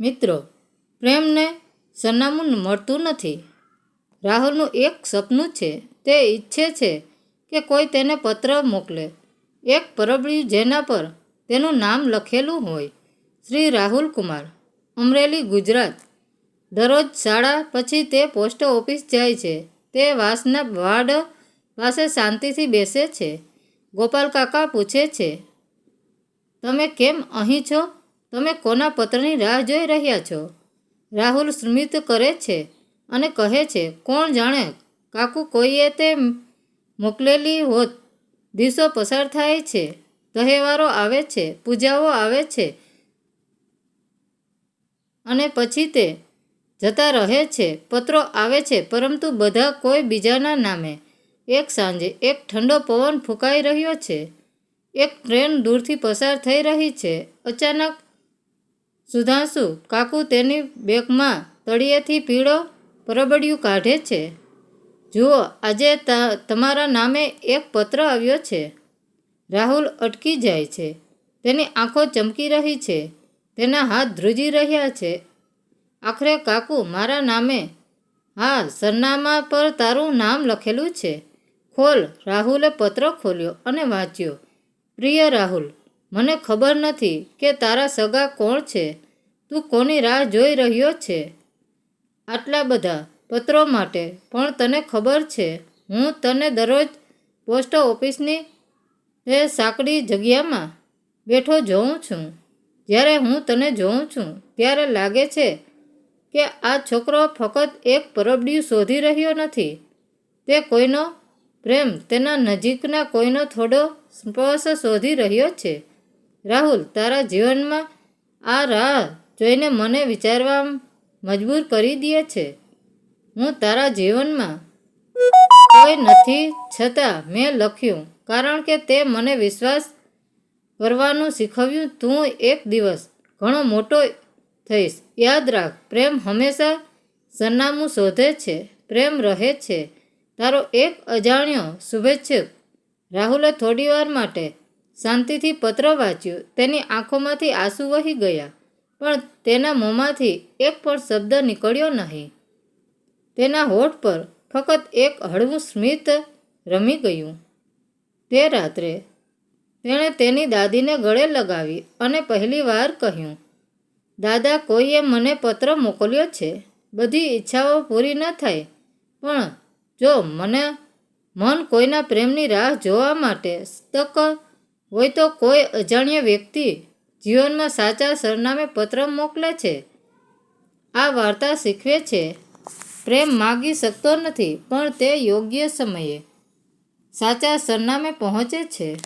મિત્રો, પ્રેમને સરનામું મળતું નથી. રાહુલનું એક સપનું છે, તે ઈચ્છે છે કે કોઈ તેને પત્ર મોકલે. એક પરબડિયું જેના પર તેનું નામ લખેલું હોય. શ્રી રાહુલ કુમાર, અમરેલી, ગુજરાત. દરરોજ શાળા પછી તે પોસ્ટ ઓફિસ જાય છે. તે વાસના વાડ પાસે શાંતિથી બેસે છે. ગોપાલ કાકા પૂછે છે, તમે કેમ અહીં છો? તમે કોના પત્રની રાહ જોઈ રહ્યા છો? રાહુલ સ્મિત કરે છે અને કહે છે, કોણ જાણે? કાકુ કોઈએ તે મોકલેલી હોત. દિવસો પસાર થાય છે, તહેવારો આવે છે, પૂજાઓ આવે છે અને પછી તે જતા રહે છે. પત્રો આવે છે, પરંતુ બધા કોઈ બીજાના નામે. એક સાંજે એક ઠંડો પવન ફૂંકાઈ રહ્યો છે. એક ટ્રેન દૂરથી પસાર થઈ રહી છે. અચાનક સુધાંશુ, કાકુ તેની બેગમાં તળિયેથી પીળો પરબડિયું કાઢે છે. જુઓ, આજે તમારા નામે એક પત્ર આવ્યો છે. રાહુલ અટકી જાય છે. તેની આંખો ચમકી રહી છે. તેના હાથ ધ્રુજી રહ્યા છે. આખરે કાકુ, મારા નામે? હા, સરનામા પર તારું નામ લખેલું છે. ખોલ, રાહુલે પત્ર ખોલ્યો અને વાંચ્યો, પ્રિય રાહુલ મને ખબર નથી કે તારા સગા કોણ છે? તું કોની રાહ જોઈ રહ્યો છે? આટલા બધા પત્રો માટે પણ તને ખબર છે. હું તને દરરોજ પોસ્ટ ઓફિસની એ સાંકડી જગ્યામાં બેઠો જોઉં છું. જ્યારે હું તને જોઉં છું, ત્યારે લાગે છે કે આ છોકરો ફક્ત એક પરબડિયું શોધી રહ્યો નથી. તે કોઈનો પ્રેમ, તેના નજીકના કોઈનો થોડો સ્પર્શ શોધી રહ્યો છે. રાહુલ, તારા જીવનમાં આ રાહ જોઈને મને વિચારવા મજબૂર કરી દે છે. હું તારા જીવનમાં કોઈ નથી છતાં મેં લખ્યું, કારણ કે તે મને વિશ્વાસ કરવાનું શીખવ્યું. તું એક દિવસ ઘણો મોટો થઈશ. યાદ રાખ, પ્રેમ હંમેશા સરનામું શોધે છે, પ્રેમ રહે છે. તારો એક અજાણ્યો શુભેચ્છક રાહુલે થોડીવાર માટે શાંતિથી પત્ર વાંચ્યું. તેની આંખોમાંથી આંસુ વહી ગયા. પણ તેના મોંમાંથી એક પણ શબ્દ નીકળ્યો નહીં. તેના હોઠ પર ફક્ત એક હળવું સ્મિત રમી ગયું. તે રાત્રે તેણે તેની દાદીને ગળે લગાવી અને પહેલીવાર કહ્યું, દાદા, કોઈએ મને પત્ર મોકલ્યો છે? બધી ઈચ્છાઓ પૂરી ન થાય. પણ જો મને મન કોઈના પ્રેમની રાહ જોવા માટે સ્તક હોય તો કોઈ અજાણ્ય વ્યક્તિ જીવનમાં સાચા સરનામે પત્ર મોકલે છે? આ વાર્તા શીખવે છે, પ્રેમ માગી શકતો નથી, પણ તે યોગ્ય સમયે સાચા સરનામે પહોંચે છે.